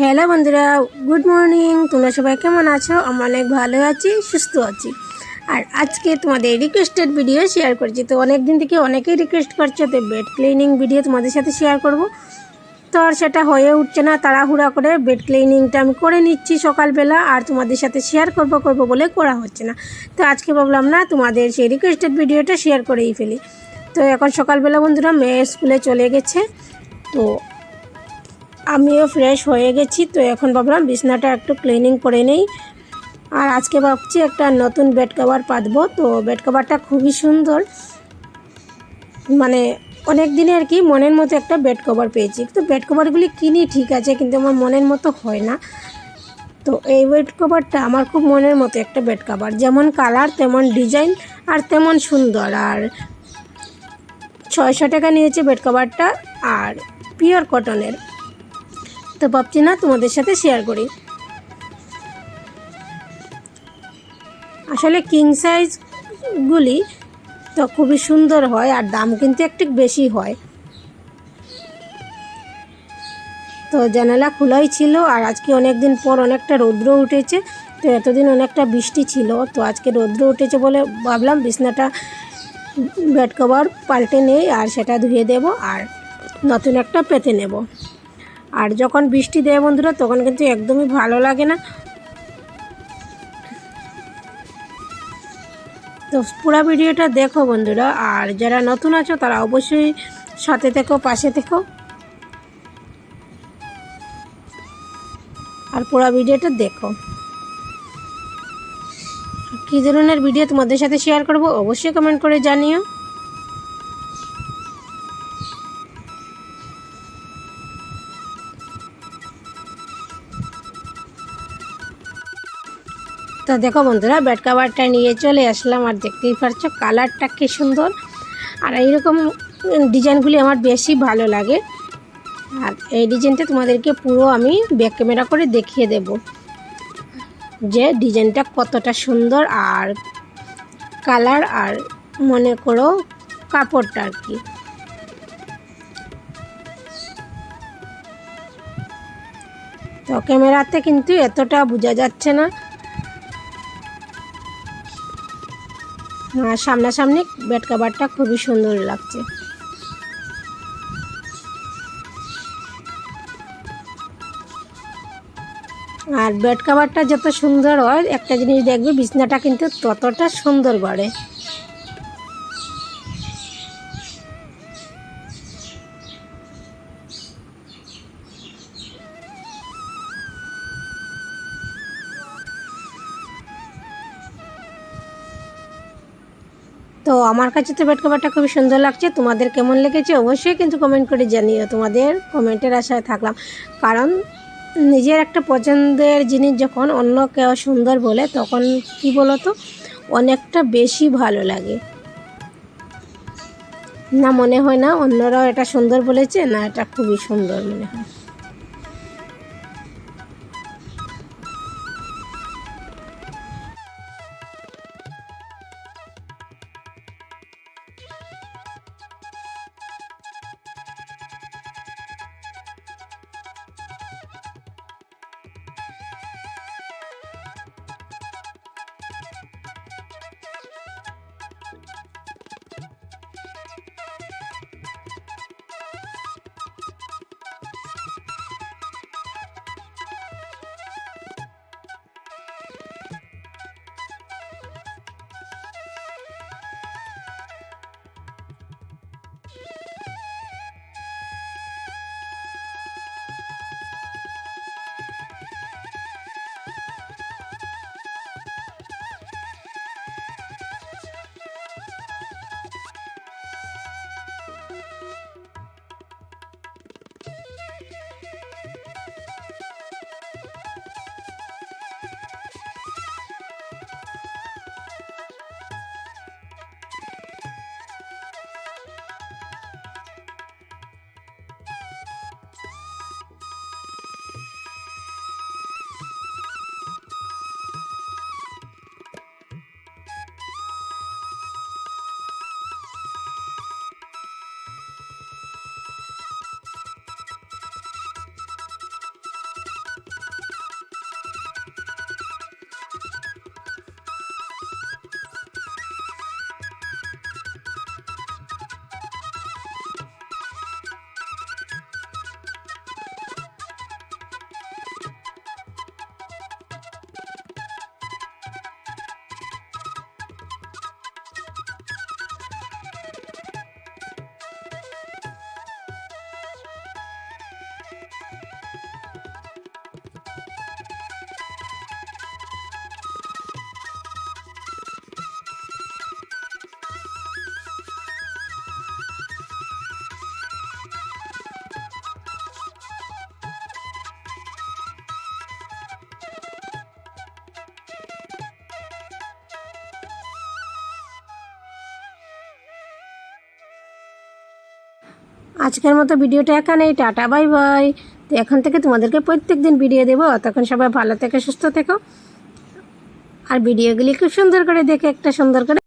Hello বন্ধুরা good morning তোমরা সবাই কেমন আছো? আমি অনেক ভালো আছি, সুস্থ আছি। আর আজকে তোমাদের রিকোয়েস্টেড ভিডিও শেয়ার করছি। তো অনেক দিন থেকে অনেকেই রিকোয়েস্ট করছ, তো বেড ক্লিনিং ভিডিও তোমাদের সাথে শেয়ার করব। তো আর সেটা হয়ে উঠছে না, তাড়াহুড়া করে বেড ক্লিনিংটা আমি করে নিচ্ছি সকালবেলা, আর তোমাদের সাথে শেয়ার করব করব বলে করা হচ্ছে না। তো আজকে ভাবলাম না, তোমাদের সেই রিকোয়েস্টেড ভিডিওটা শেয়ার করেই ফেলি। তো এখন সকালবেলা বন্ধুরা, মেয়ে স্কুলে চলে গেছে। তো আমিও ফ্রেশ হয়ে গেছি, তো এখন ভাবলাম বিছনাটা একটু ক্লিনিং করে নেই। আর আজকে ভাবছি একটা নতুন বেড কভার পাতবো, তো বেড কভারটা খুবই সুন্দর। মানে অনেক দিনে আর কি মনের মতো একটা বেড কভার পেয়েছি। তো বেড কভারগুলি কিনি ঠিক আছে, কিন্তু আমার মনের মতো হয় না। তো এই বেড কভারটা আমার খুব মনের মতো একটা বেড কভার যেমন কালার তেমন ডিজাইন আর তেমন সুন্দর। আর ছয়শো টাকা নিয়েছে বেড কভারটা আর পিওর কটনের তো ভাবছি না তোমাদের সাথে শেয়ার করি। আসলে কিং সাইজগুলি তো খুবই সুন্দর হয় আর দাম কিন্তু একটু বেশি হয়। তো জানালা খোলাই ছিল আর আজকে অনেক দিন পর অনেকটা রৌদ্র উঠেছে, তো এতদিন অনেকটা বৃষ্টি ছিল, তো আজকে রৌদ্র উঠেছে বলে ভাবলাম বিছনাটা বেড কভার পাল্টে নেই আর সেটা ধুয়ে দেব আর নতুন একটা পেতে নেব। আর যখন বৃষ্টি দেয় বন্ধুরা, তখন কিন্তু একদমই ভালো লাগে না। তো পুরো ভিডিওটা দেখো বন্ধুরা, আর যারা নতুন আছো, তারা অবশ্যই সাথে থেকো, পাশে থেকো। আর পুরো ভিডিওটা দেখো। কী ধরনের ভিডিও তোমাদের সাথে শেয়ার করব, অবশ্যই কমেন্ট করে জানিও। তো দেখো বন্ধুরা ব্যাট কাভারটা নিয়ে চলে আসলাম আর দেখতেই পারছ কালারটা কী সুন্দর। আর এইরকম ডিজাইনগুলি আমার বেশি ভালো লাগে। আর এই ডিজাইনটা তোমাদেরকে পুরো আমি ব্যাক ক্যামেরা করে দেখিয়ে দেব যে ডিজাইনটা কতটা সুন্দর আর কালার আর মনে করো কাপড়টা আর কি। তো ক্যামেরাতে কিন্তু এতটা বোঝা যাচ্ছে না। আর সামনাসামনি বেড কাভারটা খুবই সুন্দর লাগছে। আর বেড কাভারটা যত সুন্দর হয়, একটা জিনিস দেখবে, বিছনাটা কিন্তু ততটা সুন্দর বাড়ে তো আমার কাছে তো বেড কভারটা খুবই সুন্দর লাগছে। তোমাদের কেমন লেগেছে অবশ্যই কিন্তু কমেন্ট করে জানিও। তোমাদের কমেন্টের আশায় থাকলাম। কারণ নিজের একটা পছন্দের জিনিস যখন অন্য কেউ সুন্দর বলে, তখন কি বলো তো অনেকটা বেশি ভালো লাগে। না মনে হয় না অন্যরাও এটা সুন্দর বলেছে, না এটা খুবই সুন্দর মনে হয়। আজকের মতো ভিডিওটা এখানেই, টাটা, বাই বাই। তো এখন থেকে তোমাদেরকে প্রত্যেক দিন ভিডিও দেবো। তখন সবাই ভালো থেকে, সুস্থ থেকো। আর ভিডিওগুলি খুব সুন্দর করে দেখে, একটা সুন্দর করে